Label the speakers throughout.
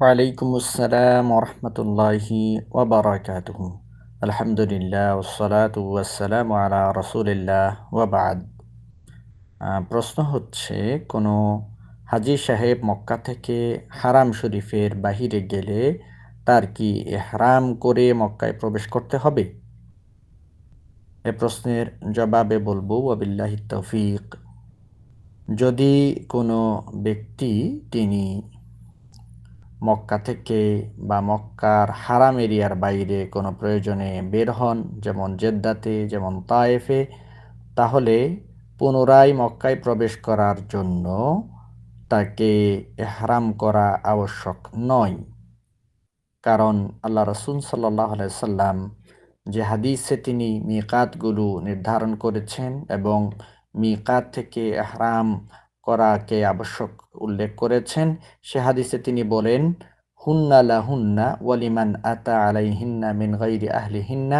Speaker 1: ওয়ালাইকুম আসসালাম রহমতুল্লাহি ওবরাকাতুহ আলহামদুলিল্লাহ ওসলাতু ওয়াসসালাম আলা রসুলিল্লাহ ওয়াবাদ প্রশ্ন হচ্ছে, কোনো হাজি সাহেব মক্কা থেকে হারাম শরীফের বাহিরে গেলে তার কি এহরাম করে মক্কায় প্রবেশ করতে হবে? এ প্রশ্নের জবাবে বলব, ওয়াবিল্লাহি তৌফিক। যদি কোনো ব্যক্তি তিনি মক্কা থেকে বা মক্কার হারাম এরিয়ার বাইরে কোনো প্রয়োজনে বের হন, যেমন জেদ্দাতে, যেমন তায়েফে, তাহলে পুনরায় মক্কায় প্রবেশ করার জন্য তাকে হারাম করা আবশ্যক নয়। কারণ আল্লাহ রসুল সাল্লাহ সাল্লাম যে হাদিসে তিনি মিকাতগুলো নির্ধারণ করেছেন এবং মিকাত থেকে এহরাম করাকে আবশ্যক উল্লেখ করেছেন। সে হাদিসে তিনি বলেন, হুন্না লা হুন্না ওয়ালিমান আতা আলাইহিন্না মিন গাইরি আহলিহিন্না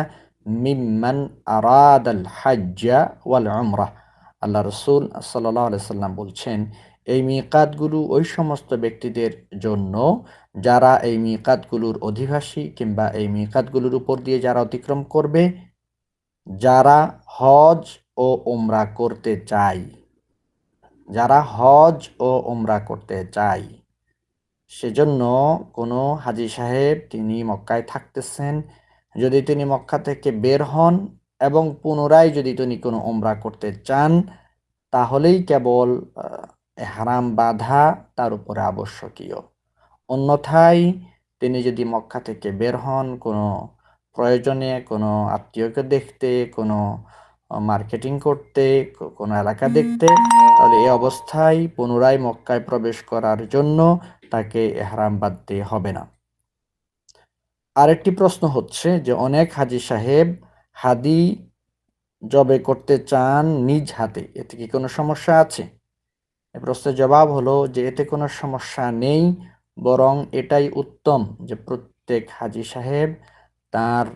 Speaker 1: মিম্মান আরাদাল হাজ্জা ওয়াল উমরাহ আল্লাহ রসুল সাল্লাহ সাল্লাম বলছেন, এই মিকাতগুলো ওই সমস্ত ব্যক্তিদের জন্য যারা এই মিকাতগুলোর অধিবাসী কিংবা এই মিকাতগুলোর উপর দিয়ে যারা অতিক্রম করবে, যারা হজ ও ওমরা করতে চায়। যারা হজ ও ওমরা করতে চায়, সেজন্য কোনো হাজি সাহেব তিনি মক্কায় থাকতেছেন। যদি তিনি মক্কা থেকে বের হন এবং পুনরায় যদি তিনি কোনো ওমরা করতে চান, তাহলেই কেবল হারাম বাধা তার উপরে আবশ্যকীয়। অন্যথায় তিনি যদি মক্কা থেকে বের হন, কোনো প্রয়োজনে কোনো আত্মীয়কে দেখতে, কোনো মার্কেটিং করতে কোনো এলাকা দেখতে তাহলে এই অবস্থায় পুনরায় মক্কায় প্রবেশ করার জন্য তাকে এহরাম বাঁধতে হবে না। আরেকটি প্রশ্ন হচ্ছে যে অনেক হাজি সাহেব হাদি জবে করতে চান নিজ হাতে এতে কি কোনো সমস্যা আছে? এ প্রশ্নের জবাব হলো যে এতে কোনো সমস্যা নেই বরং এটাই উত্তম যে প্রত্যেক হাজি সাহেব তার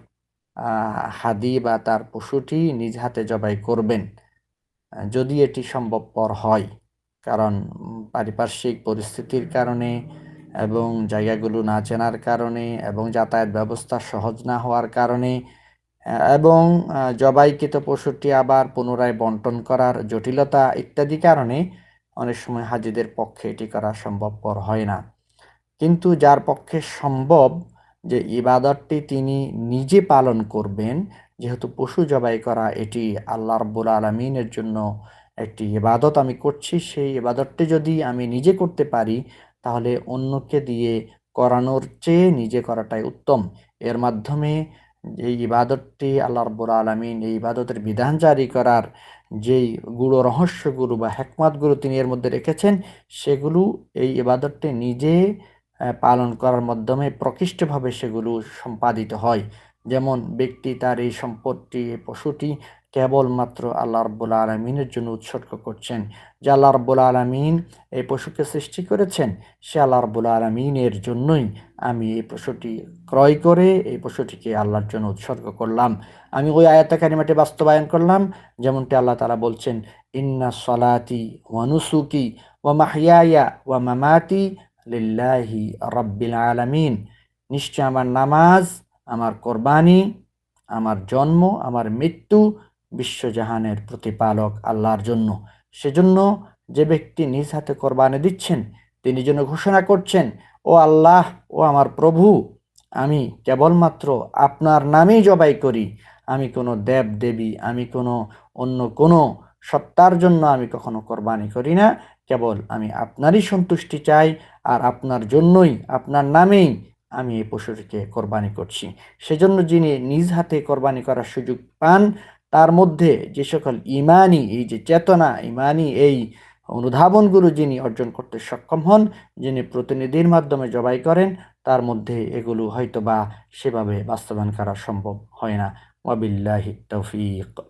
Speaker 1: হাদি বা তার পশুটি নিজ হাতে জবাই করবেন, যদি এটি সম্ভবপর হয়। কারণ পারিপার্শ্বিক পরিস্থিতির কারণে এবং জায়গাগুলো না চেনার কারণে এবং যাতায়াত ব্যবস্থা সহজ না হওয়ার কারণে, এবং জবাইকৃত পশুটি আবার পুনরায় বন্টন করার জটিলতা ইত্যাদি কারণে অনেক সময় হাজিদের পক্ষে এটি করা সম্ভবপর হয় না। কিন্তু যার পক্ষে সম্ভব যে ইবাদতটি তিনি নিজে পালন করবেন, যেহেতু পশু জবাই করা এটি আল্লাহ রব্বুল আলমিনের জন্য একটি ইবাদত, আমি করছি সেই ইবাদতটি যদি আমি নিজে করতে পারি, তাহলে অন্যকে দিয়ে করানোর চেয়ে নিজে করাটাই উত্তম। এর মাধ্যমে এই ইবাদতটি আল্লাহ রব্বুল আলমিন এই ইবাদতের বিধান জারি করার যেই গুরু রহস্যগুলো বা হেকমাতগুলো তিনি এর মধ্যে রেখেছেন, সেগুলো এই ইবাদতটি নিজে পালন করার মাধ্যমে প্রকৃষ্টভাবে সেগুলো সম্পাদিত হয়। যেমন ব্যক্তি তার এই সম্পত্তি পশুটি কেবলমাত্র আল্লাহ রব্বুল আলমিনের জন্য উৎসর্গ করছেন। যে আল্লাহ রব্বুল আলমিন এই পশুকে সৃষ্টি করেছেন, সে আল্লাহ রব্বুল আলমিনের জন্যই আমি এই পশুটি ক্রয় করে, এই পশুটিকে আল্লাহর জন্য উৎসর্গ করলাম। আমি ওই আয়াতা কারিমাটি বাস্তবায়ন করলাম, যেমনটি আল্লাহ তালা বলছেন, ইন্না সলাতি ওয়ানুসুকি ওয়া মাহিয়া ওয়া মামাতি লিল্লাহি রব্বিল আলামিন। নিশ্চয় আমার নামাজ, আমার কোরবানি, আমার জন্ম, আমার মৃত্যু বিশ্বজাহানের প্রতিপালক আল্লাহর জন্য। সেজন্য যে ব্যক্তি নিজ হাতে কোরবানি দিচ্ছেন, তিনি যেন ঘোষণা করছেন, ও আল্লাহ, ও আমার প্রভু, আমি কেবলমাত্র আপনার নামেই জবাই করি। আমি কোনো দেব দেবী আমি কোনো অন্য কোনো সত্তার জন্য আমি কখনো কোরবানি করি না। কেবল আমি আপনারই সন্তুষ্টি চাই আর আপনার জন্যই, আপনার নামেই আমি এই পশুটিকে কোরবানি করছি। সেজন্য যিনি নিজ হাতে কোরবানি করার সুযোগ পান, তার মধ্যে যে সকল ইমানি, এই যে চেতনা, ইমানি এই অনুধাবনগুলো যিনি অর্জন করতে সক্ষম হন, যিনি প্রতিনিধির মাধ্যমে জবাই করেন, তার মধ্যে এগুলো হয়তো বা সেভাবে বাস্তবায়ন করা সম্ভব হয় না। ওয়াবিল্লাহি তৌফিক।